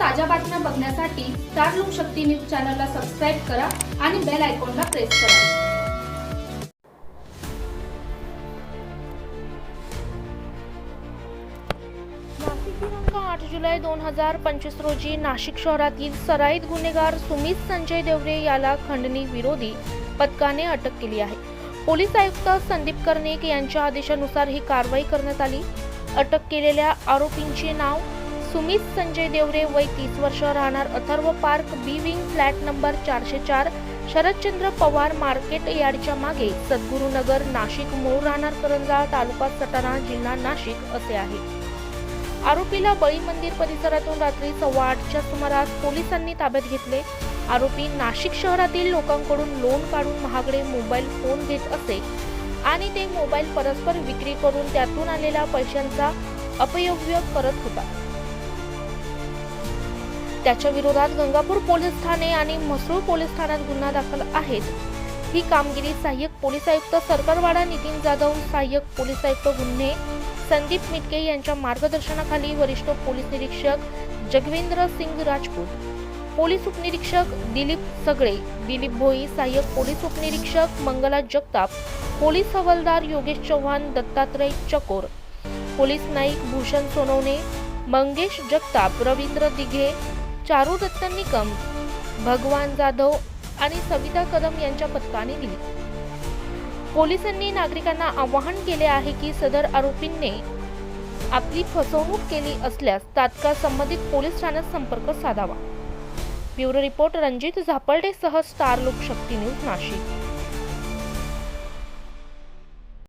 ताज्या चॅनलला सबस्क्राईब करा आणि बेल आयकॉनला प्रेस करा. दिनांक आठ जुलै दोन हजार पंचवीस रोजी नाशिक शहरातील सराईत गुन्हेगार सुमित संजय देवरे याला खंडणी विरोधी पथकाने अटक केली आहे. पोलीस आयुक्त संदीप कर्णिक यांच्या आदेशानुसार ही कारवाई करण्यात आली. अटक केलेल्या आरोपींचे नाव सुमित संजय देवरे वय तीस वर्ष राहणार Atharva park B wing flat number चारशे चार शरदचंद्र पवार मार्केट यार्डच्या मागे सद्गुरुनगर नाशिक मूळ राहणार करंजा तालुका सटाणा जिल्हा नाशिक असे आहे. आरोपीला बळी मंदिर परिसरातून रात्री सव्वा आठच्या सुमारास पोलिसांनी ताब्यात घेतले. आरोपी नाशिक शहरातील लोकांकडून लोन काढून महागडे मोबाईल फोन घेत असे आणि ते मोबाईल परस्पर विक्री करून त्यातून आलेल्या पैशांचा अपयोग्य करत होता. त्याच्या विरोधात गंगापूर पोलीस ठाणे आणि म्हसरूळ पोलीस ठाण्यात गुन्हा दाखल आहेत. ही कामगिरी सहाय्यक पोलीस आयुक्त सरकारवाडा नितीन जाधव सहाय्यक पोलीस आयुक्त गुन्हे संदीप मिटके यांच्या मार्गदर्शनाखाली वरिष्ठ पोलीस निरीक्षक जगवेंद्र सिंग राजपूत पोलीस उपनिरीक्षक दिलीप सगळे दिलीप भोई सहाय्यक पोलीस उपनिरीक्षक मंगला जगताप पोलीस हवालदार योगेश चव्हाण दत्तात्रय चकोर पोलीस नाईक भूषण सोनवणे मंगेश जगताप रवींद्र दिघे चारू दत्त निकम भगवान जाधव आणि सविता कदम यांच्या पथकाने दिली. पोलिसांनी नागरिकांना आवाहन केले आहे की सदर आरोपींनी आपली फसवणूक केली असल्यास तात्काळ संबंधित पोलीस ठाण्यात संपर्क साधावा. ब्युरो रिपोर्ट रणजित झापर्डेसह स्टार लोकशक्ती न्यूज नाशिक.